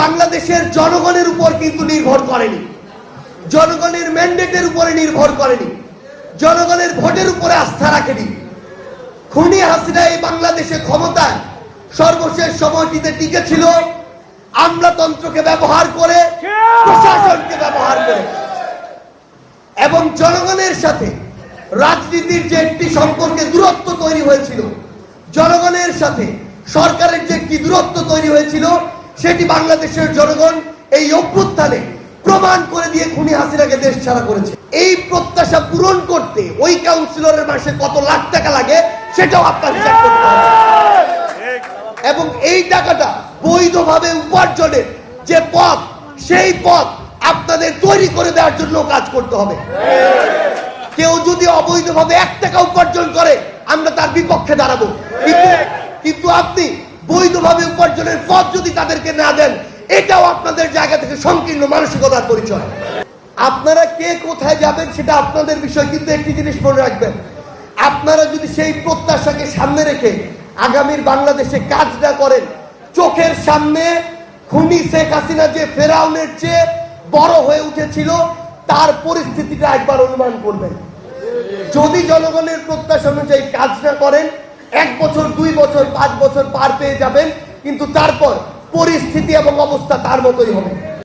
বাংলাদেশের জনগণের উপর কিন্তু নির্ভর করেনি। জনগণের ম্যান্ডেটের উপরে নির্ভর করেনি। জনগণের ভোটের উপরে আস্থা রাখেনি। খুনি হাসিনা এই বাংলাদেশে ক্ষমতায় সর্বশেষ সময়টিতে টিকে ছিল আমলাতন্ত্রকে ব্যবহার করে, প্রশাসনকে ব্যবহার করে। এবং জনগণের সাথে রাজনীতির যে একটি সম্পর্কে দূরত্ব তৈরি হয়েছিল, জনগণের সাথে সরকারের যে একটি দূরত্ব তৈরি হয়েছিল সেটি বাংলাদেশের জনগণ এই অভ্যুত্থানে প্রমাণ করে দিয়ে খুনি হাসিনাকে দেশ ছাড়া করেছে। এই প্রত্যাশা পূরণ করতে ওই কাউন্সিলরের মাসে কত লাখ টাকা লাগে, সেটাও আপনার এবং এই টাকাটা বৈধভাবে উপার্জনের যে পথ, সেই পথ আপনাদের তৈরি করে দেওয়ার জন্য কাজ করতে হবে। কেউ যদি অবৈধভাবে এক টাকা উপার্জন করে, আমরা তার বিপক্ষে দাঁড়াবো। কিন্তু আপনি বৈধভাবে উপার্জনের পথ যদি তাদেরকে না দেন, এটাও আপনাদের জায়গা থেকে সংকীর্ণ মানসিকতার পরিচয়। আপনারা কে কোথায় যাবেন সেটা আপনাদের বিষয়, কিন্তু একটি জিনিস মনে রাখবেন। আপনারা যদি সেই প্রত্যাশাকে সামনে রেখে আগামীর বাংলাদেশে কাজ না করেন, চোখের সামনে খুনি শেখ হাসিনা যে ফেরাউনের চেয়ে বড় হয়ে উঠেছিল, তার পরিস্থিতিটা একবার অনুমান করবেন। যদি জনগণের প্রত্যাশা অনুযায়ী কাজ না করেন এক বছর, দুই বছর, পাঁচ বছর পার পেয়ে যাবেন, কিন্তু তারপর পরিস্থিতি এবং অবস্থা তার মতোই হবে।